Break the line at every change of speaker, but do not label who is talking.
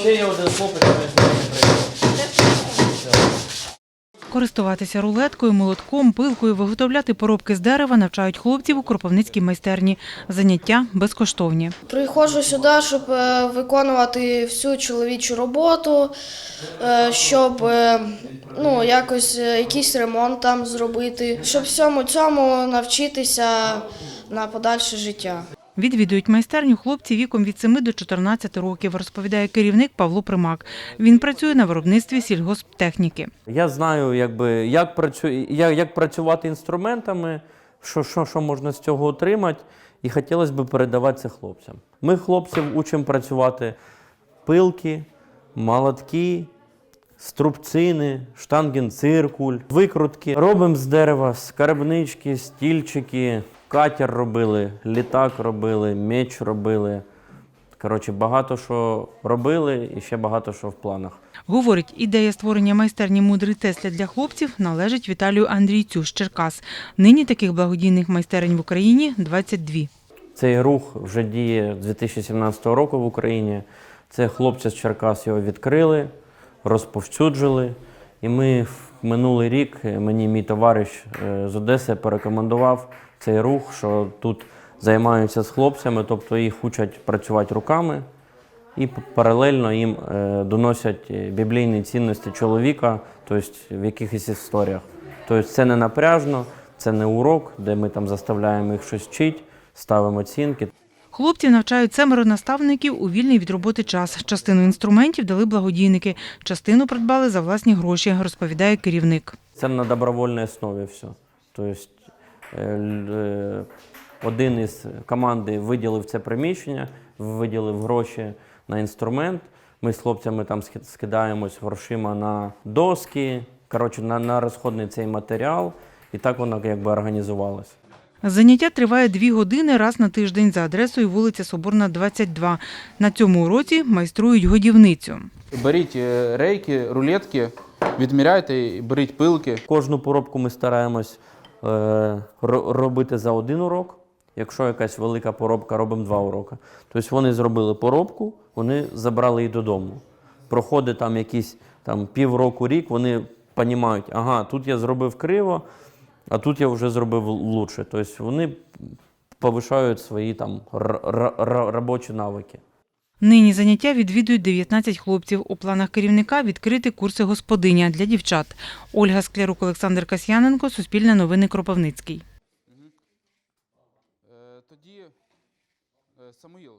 Ще є один хлопець, який прийшов.
Користуватися рулеткою, молотком, пилкою, виготовляти поробки з дерева навчають хлопців у кропивницькій майстерні. Заняття безкоштовні.
Приходжу сюди, щоб е, виконувати всю чоловічу роботу, е, щоб е, ну, якось якийсь ремонт там зробити, щоб всьому цьому навчитися на подальше життя.
Відвідують майстерню хлопці віком від 7 до 14 років, розповідає керівник Павло Примак. Він працює на виробництві сільгосптехніки.
Я знаю, якби, як, працю... як, як працювати інструментами, що, що, що можна з цього отримати, і хотілося б передавати це хлопцям. Ми хлопців учимо працювати пилки, молотки, струбцини, штангенциркуль, викрутки. Робимо з дерева скарбнички, стільчики, катер робили, літак робили, меч робили. Коротше, багато що робили і ще багато що в планах.
Говорить, ідея створення майстерні мудрий Тесля для хлопців належить Віталію Андрійцю з Черкас. Нині таких благодійних майстерень в Україні 22.
Цей рух вже діє з 2017 року в Україні. Це хлопці з Черкас його відкрили, розповсюджили. І ми минулий рік мені мій товариш е, з Одеси порекомендував цей рух, що тут займаються з хлопцями, тобто їх учать працювати руками і паралельно їм е, доносять е, біблійні цінності чоловіка, тобто в якихось історіях. Тобто це не напряжно, це не урок, де ми там заставляємо їх щось вчити, ставимо оцінки.
Хлопців навчають семеро наставників у вільний від роботи час. Частину інструментів дали благодійники, частину придбали за власні гроші, розповідає керівник.
Це на добровольній основі все. Тобто е, е, один із команди виділив це приміщення, виділив гроші на інструмент. Ми з хлопцями там ски- скидаємось грошима на доски, коротше, на, на розходний цей матеріал, і так воно якби організувалося.
Заняття триває дві години раз на тиждень за адресою вулиця Соборна, 22. На цьому уроці майструють годівницю.
Беріть е, рейки, рулетки, відміряйте, і беріть пилки.
Кожну поробку ми стараємось е, робити за один урок. Якщо якась велика поробка, робимо два уроки. Тобто вони зробили поробку, вони забрали її додому. Проходить там якісь там, півроку, рік, вони розуміють, ага, тут я зробив криво, а тут я вже зробив лучше. Тобто вони повишають свої там робочі навики.
Нині заняття відвідують 19 хлопців. У планах керівника відкрити курси господиня для дівчат. Ольга Склярук, Олександр Касьяненко, Суспільне новини Кропивницький.
Е, Тоді е, Самуїл,